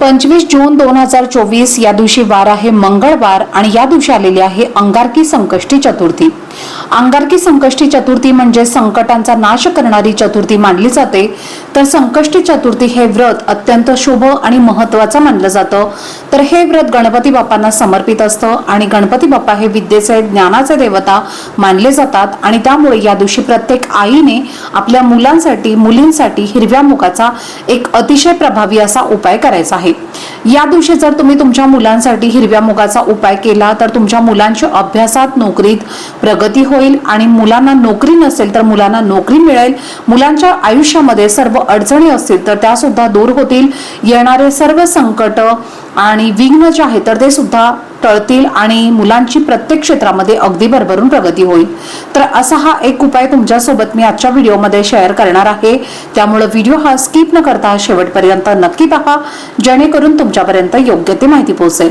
पंचवीस जून दोन हजार चोवीस या दिवशी वार आहे मंगळवार आणि या दिवशी आलेली आहे अंगारकी संकष्टी चतुर्थी. अंगारकी संकष्टी चतुर्थी म्हणजे संकटांचा नाश करणारी चतुर्थी मानली जाते. तर संकष्टी चतुर्थी हे व्रत अत्यंत शुभ आणि महत्वाचं मानलं जातं. तर हे व्रत गणपती बाप्पांना समर्पित असतं आणि गणपती बाप्पा हे विद्येचे ज्ञानाचे देवता मानले जातात आणि त्यामुळे या दिवशी प्रत्येक आईने आपल्या मुलांसाठी मुलींसाठी हिरव्या मुगाचा एक अतिशय प्रभावी असा उपाय करायचा आहे. या दिवशी जर तुम्ही तुमच्या मुलांसाठी हिरव्या मुगाचा उपाय केला तर तुमच्या मुलांच्या अभ्यासात नोकरीत प्रगती होईल आणि मुलांना नोकरी नसेल तर मुलांना नोकरी मिळेल. मुलांच्या आयुष्यामध्ये सर्व अडचणी असतील तर त्या सुद्धा दूर होतील. येणारे सर्व संकट आणि विघ्न जे आहे तर ते सुद्धा टळतील आणि मुलांची प्रत्येक क्षेत्रामध्ये अगदी भरभरून प्रगती होईल. तर असा हा एक उपाय तुमच्यासोबत मी आजच्या व्हिडिओमध्ये शेअर करणार आहे. त्यामुळे व्हिडिओ हा स्किप न करता शेवटपर्यंत नक्की पहा. जेणेकरून तुमच्यापर्यंत योग्य ती माहिती पोहोचेल.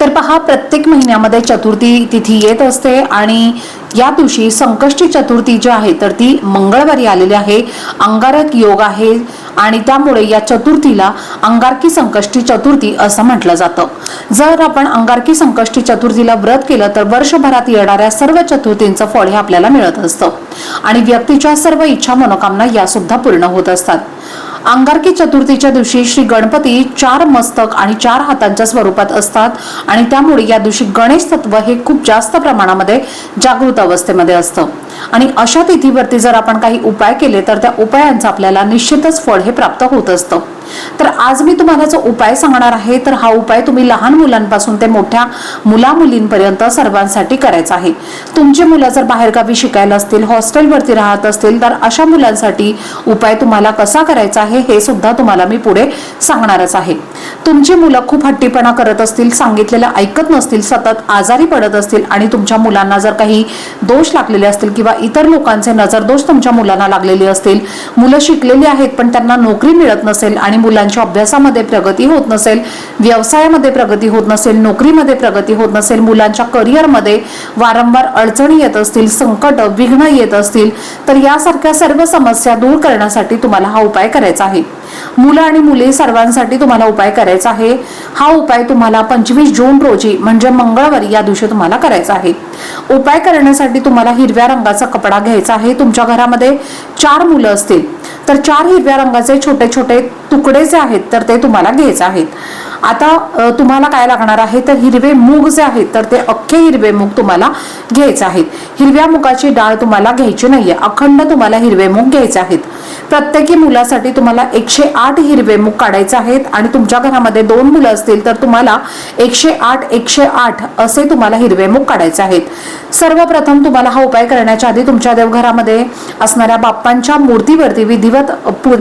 तर पहा प्रत्येक महिन्यामध्ये चतुर्थी तिथी येत असते आणि या दिवशी संकष्टी चतुर्थी जी आहे तर ती मंगळवारी आलेली आहे. अंगारक योग आहे आणि त्यामुळे या चतुर्थीला अंगारकी संकष्टी चतुर्थी असं म्हटलं जातं. जर आपण अंगारकी संकष्टी चतुर्थीला व्रत केलं तर वर्षभरात येणाऱ्या सर्व चतुर्थींचं फळ हे आपल्याला मिळत असतं. आणि व्यक्तीच्या सर्व इच्छा मनोकामना या सुद्धा पूर्ण होत असतात. अंगारकी चतुर्थीच्या दिवशी श्री गणपती चार मस्तक आणि चार हातांच्या स्वरूपात असतात आणि त्यामुळे या दिवशी गणेश तत्व हे खूप जास्त प्रमाणामध्ये जागृत अवस्थेमध्ये असतं. आणि अशा तिथीवरती जर आपण काही उपाय केले तर त्या उपायांचं आपल्याला निश्चितच फळ हे प्राप्त होत असतं. तर आज मी तुम्हाला जो उपाय सांगणार आहे तर हा उपाय तुम्ही लहान मुलांपासून ते मोठ्या मुला मुलींपर्यंत सर्वांसाठी करायचा आहे. तुमची मुलं जर बाहेरगावी शिकायला असतील हॉस्टेलवरती राहत असतील तर अशा मुलांसाठी उपाय तुम्हाला कसा करायचा आहे हे सुद्धा तुम्हाला मी पुढे सांगणारच आहे. तुमची मुलं खूप हट्टीपणा करत असतील सांगितलेलं ऐकत नसतील सतत आजारी पडत असतील आणि तुमच्या मुलांना जर काही दोष लागलेले असतील किंवा किंवा इतर लोकांचे नजरदोष तुमच्या मुलांना लागलेले असतील. मुलं शिकलेली आहेत पण त्यांना नोकरी मिळत नसेल आणि मुलांच्या अभ्यासामध्ये प्रगती होत नसेल व्यवसायामध्ये प्रगती होत नसेल नोकरीमध्ये प्रगती होत नसेल मुलांच्या करिअरमध्ये वारंवार अडचणी येत असतील संकट विघ्न येत असतील तर यासारख्या सर्व समस्या दूर करण्यासाठी तुम्हाला हा उपाय करायचा आहे. मुलं आणि मुली सर्वांसाठी तुम्हाला उपाय करायचा आहे. हा उपाय तुम्हाला पंचवीस जून रोजी म्हणजे मंगळवारी या दिवशी तुम्हाला करायचा आहे. उपाय करण्यासाठी तुम्हाला हिरव्या रंगाचा कपडा घ्यायचा आहे. तुमच्या घरामध्ये चार मुलं असतील तर चार हिरव्या रंगाचे छोटे छोटे तुकडे जे आहेत तर ते तुम्हाला घ्यायचे आहेत. आता तुम्हाला काय लागणार आहे तर हिरवे मूग जे आहेत तर ते अख्खे हिरवे मूग तुम्हाला घ्यायचे आहेत. हिरव्या मुगाची डाळ तुम्हाला घ्यायची नाहीये. अखंड तुम्हाला हिरवे मूग घ्यायचे आहेत. प्रत्येकी मुलासाठी तुम्हाला एकशे आठ हिरवे मूग काढायचे आहेत आणि तुमच्या घरामध्ये दोन मुलं असतील तर तुम्हाला एकशे आठ एकशे आठ असे तुम्हाला हिरवे मूग काढायचे आहेत. सर्वप्रथम तुम्हाला हा उपाय करण्याच्या आधी तुमच्या देवघरामध्ये असणाऱ्या बाप्पांच्या मूर्तीवरती विधिवत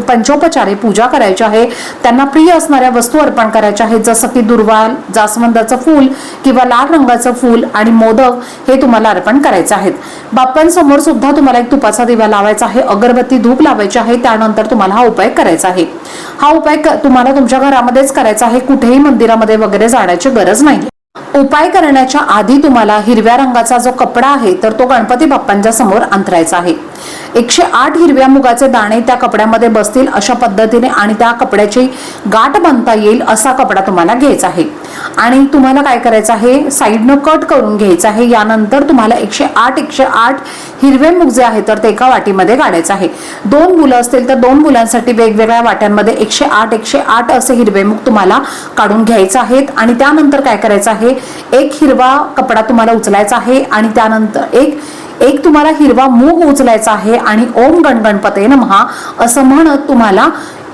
पंचोपचारे पूजा करायची आहे. त्यांना प्रिय असणाऱ्या वस्तू अर्पण करायच्या आहेत जसं की दुर्वा जास्वंदाचं फूल किंवा लाल रंगाचं फूल आणि मोदक हे तुम्हाला अर्पण करायचे आहेत. बाप्पांसमोर सुद्धा तुम्हाला एक तुपाचा दिवा लावायचा आहे. अगरबत्ती धूप लावायची आहे. त्यानंतर तुम्हाला हा उपाय करायचा आहे. हा उपाय तुम्हाला तुमच्या घरामध्येच करायचा आहे. कुठेही मंदिरामध्ये वगैरे जाण्याची गरज नाही. उपाय करण्याच्या आधी तुम्हाला हिरव्या रंगाचा जो कपडा आहे तर तो गणपती बाप्पांच्या समोर अंतरायचा आहे. एकशे आठ हिरव्या मुगाचे दाणे त्या कपड्यामध्ये बसतील अशा पद्धतीने आणि त्या कपड्याची गाठ बांधता येईल असा कपडा तुम्हाला घ्यायचा आहे. आणि तुम्हाला काय करायचं आहे? साईडनं कट करून घ्यायचं आहे. यानंतर तुम्हाला एकशे आठ एकशे आठ हिरवे मूग जे आहे तर ते एका वाटीमध्ये काढायचं आहे. दोन मुलं असतील तर दोन मुलांसाठी वेगवेगळ्या वाट्यांमध्ये एकशे आठ एकशे आठ असे हिरवे मूग तुम्हाला काढून घ्यायचे आहेत. आणि त्यानंतर काय करायचं आहे? एक हिरवा कपडा तुम्हाला उचलायचा आहे आणि त्यानंतर एक एक तुम्हाला हिरवा मूग उचलायचा आहे आणि ओम गणगणपते नमहा असं म्हणत तुम्हाला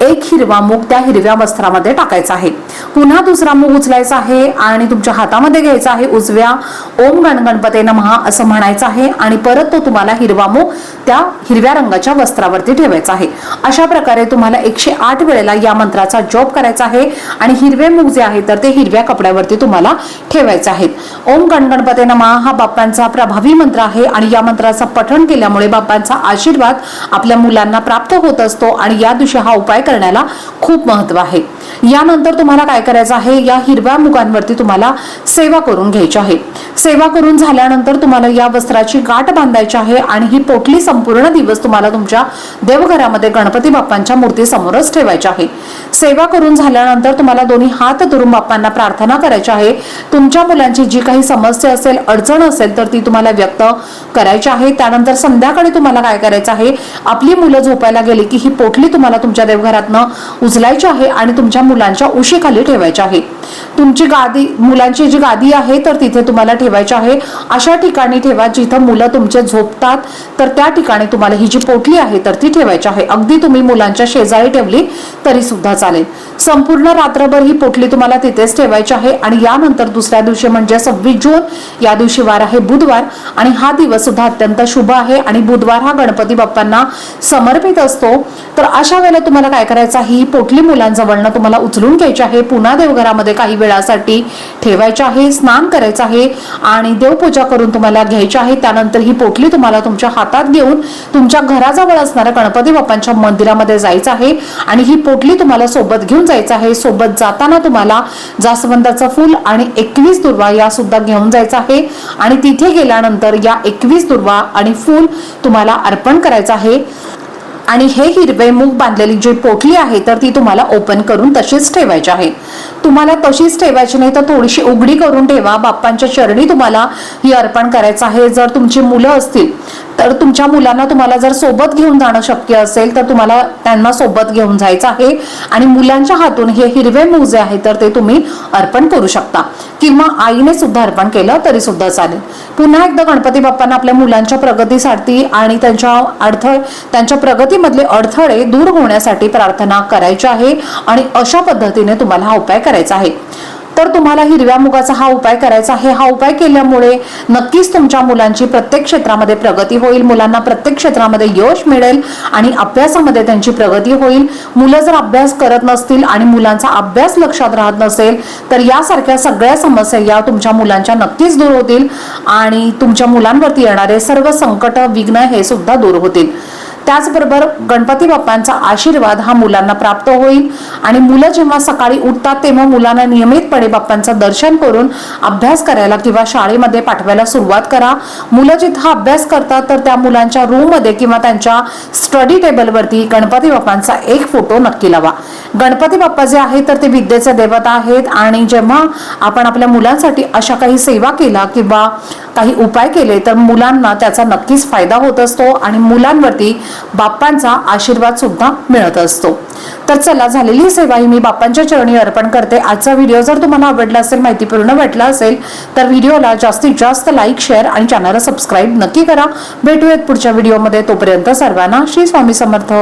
एक हिरवा मूग त्या हिरव्या वस्त्रामध्ये टाकायचा आहे. पुन्हा दुसरा मूग उचलायचा आहे आणि तुमच्या हातामध्ये घ्यायचा आहे उजव्या. ओम गण गणपते नमहा असं म्हणायचं आहे आणि परत तो तुम्हाला हिरवा मूग त्या हिरव्या रंगाच्या वस्त्रावरती ठेवायचा आहे. अशा प्रकारे तुम्हाला एकशे आठ वेळेला या मंत्राचा जॉब करायचा आहे आणि हिरवे मूग जे आहे तर ते हिरव्या कपड्यावरती तुम्हाला ठेवायचे आहेत. ओम गण गणपते नमहा हा बाप्पांचा प्रभावी मंत्र आहे आणि या मंत्राचं पठण केल्यामुळे बाप्पांचा आशीर्वाद आपल्या मुलांना प्राप्त होत असतो आणि या दिवशी हा उपाय करण्याला खूप महत्त्व आहे. यानंतर तुम्हाला काय करायचं आहे? या हिरव्या मुगांवरती तुम्हाला सेवा करून घ्यायची आहे. सेवा करून झाल्यानंतर तुम्हाला या वस्त्राची गाठ बांधायची आहे आणि ही पोटली संपूर्ण दिवस तुम्हाला तुमच्या देवघरामध्ये गणपती बाप्पांच्या मूर्ती समोरच ठेवायची आहे. सेवा करून झाल्यानंतर तुम्हाला दोन्ही हात धरून बाप्पांना प्रार्थना करायची आहे. तुमच्या मुलांची जी काही समस्या असेल अडचण असेल तर ती तुम्हाला व्यक्त करायची आहे. त्यानंतर संध्याकाळी तुम्हाला काय करायचं आहे? आपली मुलं झोपायला गेली की ही पोटली तुम्हाला तुमच्या देवघरातनं उचलायची आहे आणि तुमच्या मुलांच्या उशीखाली ठेवायच्या आहे. तुमची गादी मुलांची जी गादी आहे तर तिथे तुम्हाला ठेवायची आहे. अशा ठिकाणी ठेवा जिथं मुलं तुमचे झोपतात तर त्या ठिकाणी तुम्हाला ही जी पोटली आहे तर ती ठेवायची आहे. अगदी तुम्ही मुलांच्या शेजारी ठेवली तरी सुद्धा चालेल. संपूर्ण रात्रभर ही पोटली तुम्हाला तिथेच ठेवायची आहे. आणि यानंतर दुसऱ्या दिवशी म्हणजे सव्वीस जून या दिवशी वार आहे बुधवार. आणि हा दिवस सुद्धा अत्यंत शुभ आहे. आणि बुधवार हा गणपती बाप्पांना समर्पित असतो. तर अशा वेळेला तुम्हाला काय करायचं ही पोटली मुलांजवळनं तुम्हाला उचलून घ्यायची आहे. पुन्हा देवघरामध्ये काही वेळासाठी ठेवायचे आहे स्नान करायचं आहे आणि देवपूजा करून तुम्हाला घ्यायची आहे. त्यानंतर ही पोटली तुम्हाला तुमच्या हातात घेऊन तुमच्या घराजवळ असणाऱ्या गणपती बाप्पांच्या मंदिरामध्ये जायचं आहे आणि ही पोटली तुम्हाला सोबत घेऊन जायचं आहे. सोबत जाताना तुम्हाला जास्वंदाचं फूल आणि एकवीस दुर्वा या सुद्धा घेऊन जायचं आहे. आणि तिथे गेल्यानंतर या एकवीस दुर्वा आणि फूल तुम्हाला अर्पण करायचं आहे. आणि हे हिरवे मूग बांधलेली जी पोटली आहे तर ती तुम्हाला ओपन करून तशीच ठेवायची आहे. तुम्हाला तशीच ठेवायची नाही तर थोडीशी उघडी करून ठेवा. बाप्पांच्या चरणी तुम्हाला ही अर्पण करायचं आहे. जर तुमची मुलं असतील तर तुमच्या मुलांना तुम्हाला जर सोबत घेऊन जाणं शक्य असेल तर तुम्हाला त्यांना सोबत घेऊन जायचं आहे. आणि मुलांच्या हातून हे हिरवे मूग जे आहे तर ते तुम्ही अर्पण करू शकता. किंवा आईने सुद्धा अर्पण केलं तरी सुद्धा चालेल. पुन्हा एकदा गणपती बाप्पांना आपल्या मुलांच्या प्रगतीसाठी आणि त्यांच्या अडथळे त्यांच्या प्रगतीमधले अडथळे दूर होण्यासाठी प्रार्थना करायची आहे. आणि अशा पद्धतीने तुम्हाला हा उपाय करायचा आहे. तर तुम्हाला हिरव्या मुगाचा हा उपाय करायचा आहे. हा उपाय केल्यामुळे नक्कीच तुमच्या मुलांची प्रत्येक क्षेत्रामध्ये प्रगती होईल. मुलांना प्रत्येक क्षेत्रामध्ये यश मिळेल आणि अभ्यासामध्ये त्यांची प्रगती होईल. मुलं जर अभ्यास करत नसतील आणि मुलांचा अभ्यास लक्षात राहत नसेल तर यासारख्या सगळ्या समस्या या तुमच्या मुलांच्या नक्कीच दूर होतील आणि तुमच्या मुलांवरती येणारे सर्व संकट विघ्न हे सुद्धा दूर होतील. त्याचबरोबर गणपती बाप्पांचा आशीर्वाद हा मुलांना प्राप्त होईल. आणि मुलं जेव्हा सकाळी उठतात तेव्हा मुलांना नियमितपणे बाप्पांचं दर्शन करून अभ्यास करायला किंवा शाळेमध्ये पाठवायला सुरुवात करा. मुलं जिथं अभ्यास करतात तर त्या मुलांच्या रूममध्ये किंवा त्यांच्या स्टडी टेबलवरती गणपती बाप्पांचा एक फोटो नक्की लावा. गणपती बाप्पा जे आहेत तर ते विद्येचे देवता आहेत. आणि जेव्हा आपण आपल्या मुलांसाठी अशा काही सेवा केला किंवा काही उपाय केले तर मुलांना त्याचा नक्कीच फायदा होत असतो. आणि मुलांवरती बाप्पांचा आशीर्वाद सुद्धा मिळत असतो. तर चला झालेली सेवा ही मी बाप्पांच्या चरणी अर्पण करते. आजचा व्हिडिओ जर तुम्हाला आवडला असेल माहितीपूर्ण वाटला असेल तर व्हिडिओला जास्तीत जास्त लाईक शेअर आणि चॅनलला सबस्क्राईब नक्की करा. भेटूयात पुढच्या व्हिडिओमध्ये. तोपर्यंत सर्वांना श्री स्वामी समर्थ.